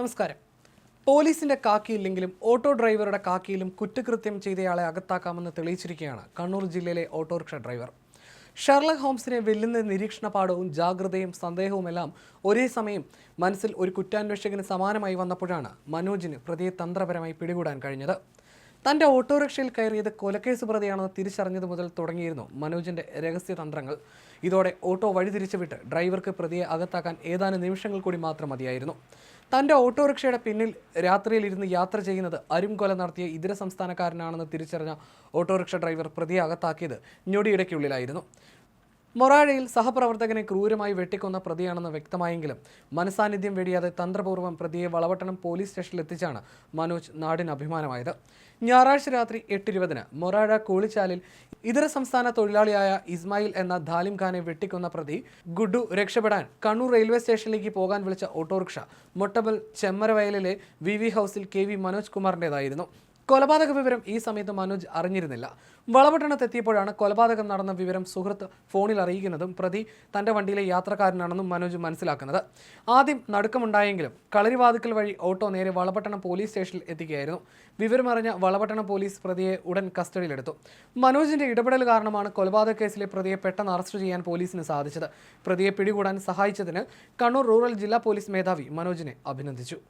നമസ്കാരം. പോലീസിന്റെ കാക്കിയില്ലെങ്കിലും ഓട്ടോ ഡ്രൈവറുടെ കാക്കിയിലും കുറ്റകൃത്യം ചെയ്തയാളെ അകത്താക്കാമെന്ന് തെളിയിച്ചിരിക്കുകയാണ് കണ്ണൂർ ജില്ലയിലെ ഓട്ടോറിക്ഷ ഡ്രൈവർ. ഷെർലക് ഹോംസിനെ വെല്ലുന്ന നിരീക്ഷണപാഠവും ജാഗ്രതയും സന്ദേഹവുമെല്ലാം ഒരേ സമയം മനസ്സിൽ ഒരു കുറ്റാന്വേഷകന് സമാനമായി വന്നപ്പോഴാണ് മനോജിന് പ്രതിയെ തന്ത്രപരമായി പിടികൂടാൻ കഴിഞ്ഞത്. തന്റെ ഓട്ടോറിക്ഷയിൽ കയറിയത് കൊലക്കേസ് പ്രതിയാണെന്ന് തിരിച്ചറിഞ്ഞത് മുതൽ തുടങ്ങിയിരുന്നു മനോജിന്റെ രഹസ്യതന്ത്രങ്ങൾ ഇതോടെ ഓട്ടോ വഴിതിരിച്ചുവിട്ട് ഡ്രൈവർക്ക് പ്രതിയെ അകത്താക്കാൻ ഏതാനും നിമിഷങ്ങൾ കൂടി മാത്രം മതിയായിരുന്നു. തന്റെ ഓട്ടോറിക്ഷയുടെ പിന്നിൽ രാത്രിയിൽ ഇരുന്ന് യാത്ര ചെയ്യുന്നത് അരും കൊല നടത്തിയ ഇതര സംസ്ഥാനക്കാരനാണെന്ന് തിരിച്ചറിഞ്ഞ ഓട്ടോറിക്ഷ ഡ്രൈവർ പ്രതിയെ അകത്താക്കിയത് ഞൊടിയിടയ്ക്കുള്ളിലായിരുന്നു. മൊറാഴയിൽ സഹപ്രവർത്തകനെ ക്രൂരമായി വെട്ടിക്കൊന്ന പ്രതിയാണെന്ന് വ്യക്തമായെങ്കിലും മനസാന്നിധ്യം വെടിയാതെ തന്ത്രപൂർവം പ്രതിയെ വളവട്ടണം പോലീസ് സ്റ്റേഷനിൽ എത്തിച്ചാണ് മനോജ് നാടിന് അഭിമാനമായത്. ഞായറാഴ്ച രാത്രി എട്ടിരുപതിന് മൊറാഴ കൂളിച്ചാലിൽ ഇതര സംസ്ഥാന തൊഴിലാളിയായ ഇസ്മായിൽ എന്ന ധാലിം ഖാനെ വെട്ടിക്കൊന്ന പ്രതി ഗുഡു രക്ഷപ്പെടാൻ കണ്ണൂർ റെയിൽവേ സ്റ്റേഷനിലേക്ക് പോകാൻ വിളിച്ച ഓട്ടോറിക്ഷ മൊട്ടബൽ ചെമ്മരവയലിലെ വി വി ഹൗസിൽ കെ വി മനോജ് കുമാറിന്റെതായിരുന്നു കൊലപാതക വിവരം ഈ സമയത്ത് മനോജ് അറിഞ്ഞിരുന്നില്ല. വളപട്ടണത്തെത്തിയപ്പോഴാണ് കൊലപാതകം നടന്ന വിവരം സുഹൃത്ത് ഫോണിൽ അറിയിക്കുന്നതും പ്രതി തന്റെ വണ്ടിയിലെ യാത്രക്കാരനാണെന്നും മനോജ് മനസ്സിലാക്കുന്നത്. ആദ്യം നടുക്കമുണ്ടായെങ്കിലും കളരിവാതുക്കൽ വഴി ഓട്ടോ നേരെ വളപട്ടണം പോലീസ് സ്റ്റേഷനിൽ എത്തിക്കുകയായിരുന്നു. വിവരമറിഞ്ഞ വളപട്ടണം പോലീസ് പ്രതിയെ ഉടൻ കസ്റ്റഡിയിലെടുത്തു. മനോജിന്റെ ഇടപെടൽ കാരണമാണ് കൊലപാതക കേസിലെ പ്രതിയെ പെട്ടെന്ന് അറസ്റ്റ് ചെയ്യാൻ പോലീസിന് സാധിച്ചത്. പ്രതിയെ പിടികൂടാൻ സഹായിച്ചതിന് കണ്ണൂർ റൂറൽ ജില്ലാ പോലീസ് മേധാവി മനോജിനെ അഭിനന്ദിച്ചു.